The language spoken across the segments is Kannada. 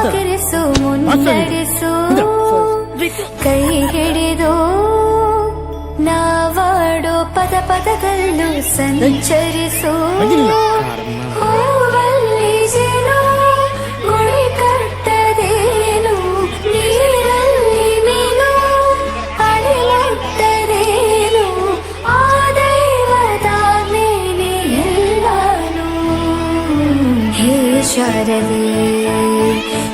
ನೆಲೆಯಾಗಿರಿಸು ಮುನ್ನಡೆಸು ಕೈ ಹಿಡಿದು ನಾವಾಡೋ ಪದ ಪದದಲ್ಲೂ ಸಂಚರಿಸು ಹೂವಲ್ಲಿ ಜೇನು ಗುಳಿ ಕಟ್ಟದೇನು ನೀರಲ್ಲಿ ಮೀನು ಅಳಿಲಟ್ಟದೇನು ಆ ದೈವದ ಮೇಲೆ ಎಲ್ಲಾನು ಹೇ ಶಾರದೆ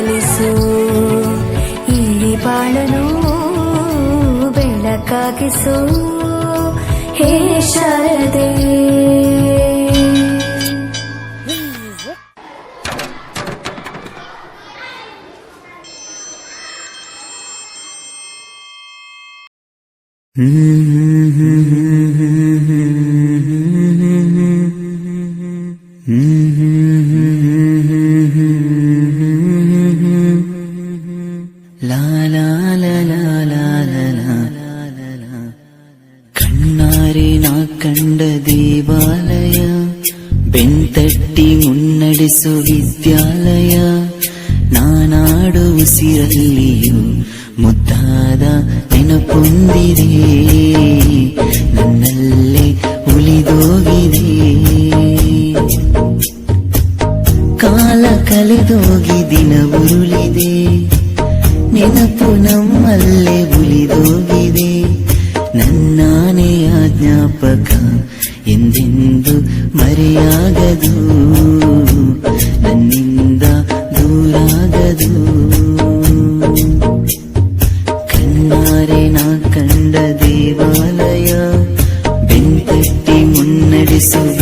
ಪಾಲಿಸು ಈ ಬಾಳನು ಬೆಳಕಾಗಿಸು ಹೇ ಶಾರದೆ ಲಾ കണ്ണാരെ നാ കണ്ട ദേവാലയ ಬೆಂತಟ್ಟಿ ಮುನ್ನಡೆಸು ವಿದ್ಯಾಲಯ. ನಾನಾಡು ಉಸಿರಲ್ಲಿಯೂ ಮುದ್ದಾದ ನೆನಪೊಂದಿದೆ ನನ್ನಲ್ಲೇ ಉಳಿದೋಗಿದೆ. ಕಾಲ ಕಳೆದೋಗಿ ದಿನ ಉರುಳಿದೆ. ಬದುಕು ನಮ್ಮಲ್ಲೇ ಉಳಿದೋಗಿದೆ ನನ್ನಾನೇ ಆಜ್ಞಾಪಕ ಎಂದೆಂದು ಮರೆಯಾಗದು ನನ್ನಿಂದ ದೂರಾಗದು ಕಣ್ಣಾರೆ ನಾ ಕಂಡ ದೇವಾಲಯ ಬೆಂಕಟ್ಟಿ ಮುನ್ನಡೆಸುವ